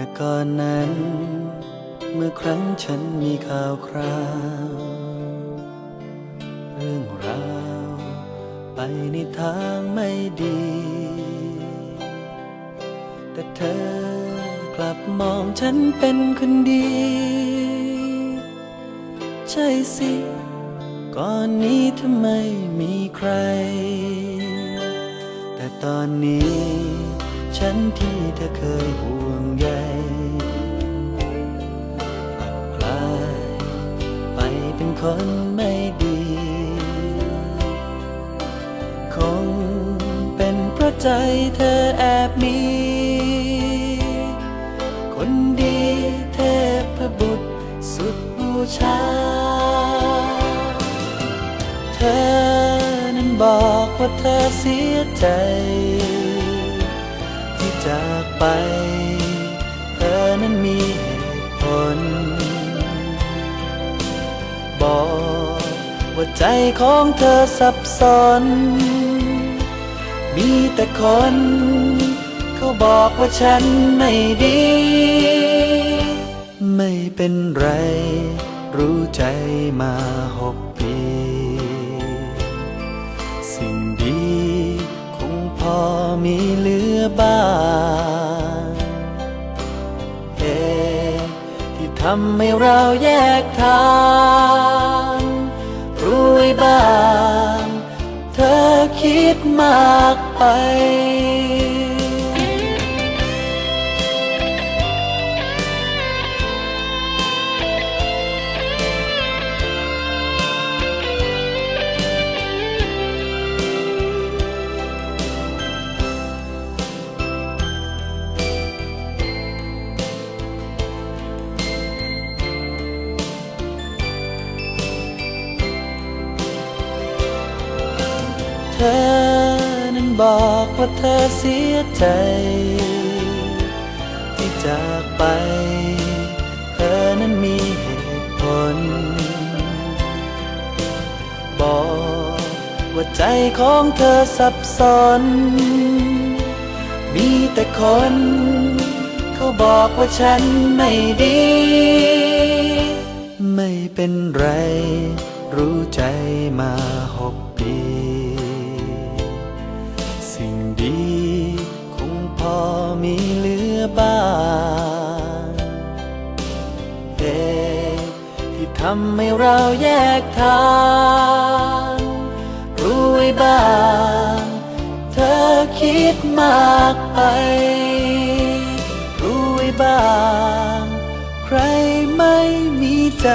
แต่ก่อนนั้น เมื่อครั้งฉันมีข่าวคราว เรื่องราว ไปในทางไม่ดี แต่เธอกลับมองฉันเป็นคนดี ใช่สิ ก่อนนี้ทำไมมีใคร แต่ตอนนี้ ฉันที่เธอเคยห่วงใยกลายไปเป็นคนไม่ดี คงเป็นเพราะใจเธอแอบมี คนดีเทพบุตรสุดบูชา เธอนั้นบอกว่าเธอเสียใจ ไป เธอนั้นมีเหตุผล บอกว่าใจของเธอสับสน มีแต่คน เขาบอกว่าฉันไม่ดี ไม่เป็นไร รู้ใจมาหกปี สิ่งดี คงพอมีเหลือบ้างำให้เราแยกทาง รู้ไว้บ้าง เธอคิดมากไป ธอนั้นบอกว่าเธอเสียใจ ที่จากไป เธอนั้นมีเหตุผล บอกว่าใจของเธอสับสน มีแต่คน เขาบอกว่าฉันไม่ดี ไม่เป็นไร รู้ใจมาหกปี ดี คงพอมีเหลือบ้างเหตุที่ทำให้เราแยกทาง รู้ไว้บ้าง เธอคิดมากไป รู้ไว้บ้าง ใครไม่มีใจ